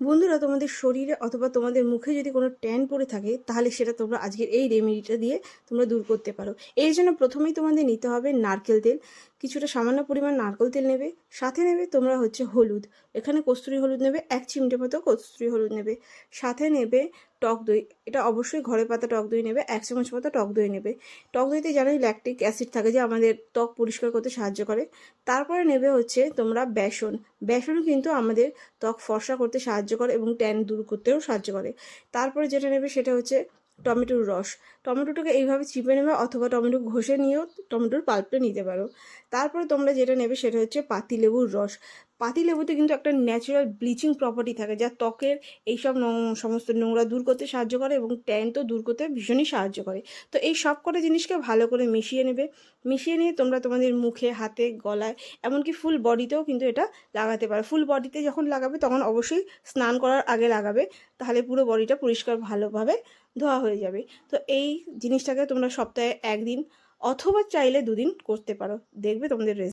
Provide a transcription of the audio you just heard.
বন্ধুরা, তোমাদের শরীরে অথবা তোমাদের মুখে যদি কোনো ট্যান পড়ে থাকে, তাহলে সেটা তোমরা আজকের এই রেমেডিটা দিয়ে তোমরা দূর করতে পারো। এর জন্য প্রথমেই তোমাদের নিতে হবে নারকেল তেল। কিছুটা সামান্য পরিমাণ নারকেল তেল নেবে, সাথে নেবে তোমরা হচ্ছে হলুদ। এখানে কস্তুরি হলুদ নেবে, এক চিমটে মতো কস্তুরি হলুদ নেবে। সাথে নেবে টক দই, এটা অবশ্যই ঘরে পাতা টক দই নেবে, এক চামচ মতো টক দই নেবে। টক দইতে জানোই ল্যাকটিক অ্যাসিড থাকে যে আমাদের ত্বক পরিষ্কার করতে সাহায্য করে। তারপরে নেবে হচ্ছে তোমরা বেসন। বেসনও কিন্তু আমাদের ত্বক ফর্সা করতে সাহায্য করে এবং ট্যান দূর করতেও সাহায্য করে। তারপরে যেটা নেবে সেটা হচ্ছে টমেটোর রস। টমেটোটাকে এইভাবে চিপে নেবে অথবা টমেটো ঘষে নিয়েও টমেটোর পাল্পটা নিতে পারো। তারপরে তোমরা যেটা নেবে সেটা হচ্ছে পাতিলেবুর রস। পাতিলেবুতে কিন্তু একটা ন্যাচারাল ব্লিচিং প্রপার্টি থাকে, যা ত্বকের এইসব সমস্ত নোংরা দূর করতে সাহায্য করে এবং ট্যান তো দূর করতে ভীষণই সাহায্য করে। তো এই সব কটা জিনিসকে ভালো করে মিশিয়ে নেবে। মিশিয়ে নিয়ে তোমরা তোমাদের মুখে, হাতে, গলায়, এমনকি ফুল বডিতেও কিন্তু এটা লাগাতে পারো। ফুল বডিতে যখন লাগাবে তখন অবশ্যই স্নান করার আগে লাগাবে, তাহলে পুরো বডিটা পরিষ্কার ভালোভাবে ধোয়া হয়ে যাবে। তো এই জিনিসটাকে তোমরা সপ্তাহে একদিন অথবা চাইলে দুদিন করতে পারো। দেখবে তোমাদের